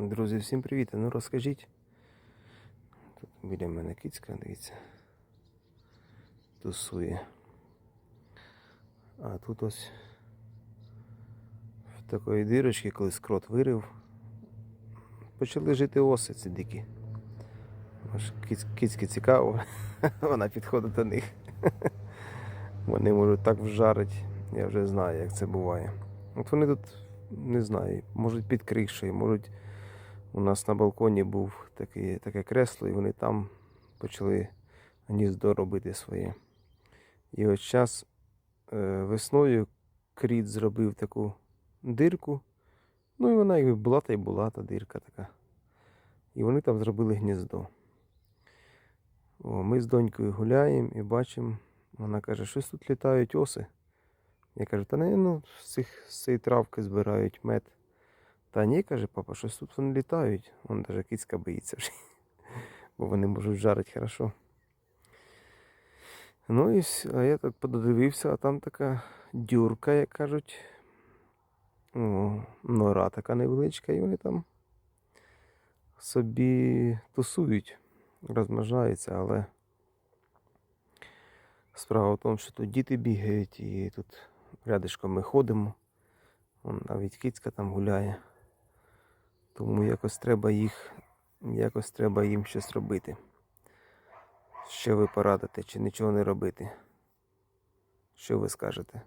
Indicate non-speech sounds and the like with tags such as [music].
Друзі, всім привіт. Ну розкажіть. Тут біля мене кицька, дивіться. Тусує. А тут ось в такої дирочки, коли скрот вирив, почали жити оси ці дикі. Киць, кицьки цікаво, [laughs] вона підходить до них. [laughs] Вони можуть так вжарити, я вже знаю, як це буває. От вони тут, не знаю, можуть під кришею, можуть. У нас на балконі був такий, таке кресло, і вони там почали гніздо робити своє. І ось час е, весною кріт зробив таку дирку. Ну і вона якби була та й була та дирка така. І вони там зробили гніздо. О, ми з донькою гуляємо і бачимо, вона каже, щось тут літають оси. Я кажу, та не, ну, з, цих, з цієї травки збирають мед. Та ні, каже папа, щось тут вони літають. Вон даже кицька боїться вже. Бо вони можуть жарити хорошо. Ну і а я так подивився, а там така дюрка, як кажуть. О, нора така невеличка, і вони там собі тусують, розмножаються, але справа в тому, що тут діти бігають, і тут рядишком ми ходимо. Навіть кицька там гуляє. Тому якось треба їх, якось треба їм щось робити. Що ви порадите, чи нічого не робити? Що ви скажете?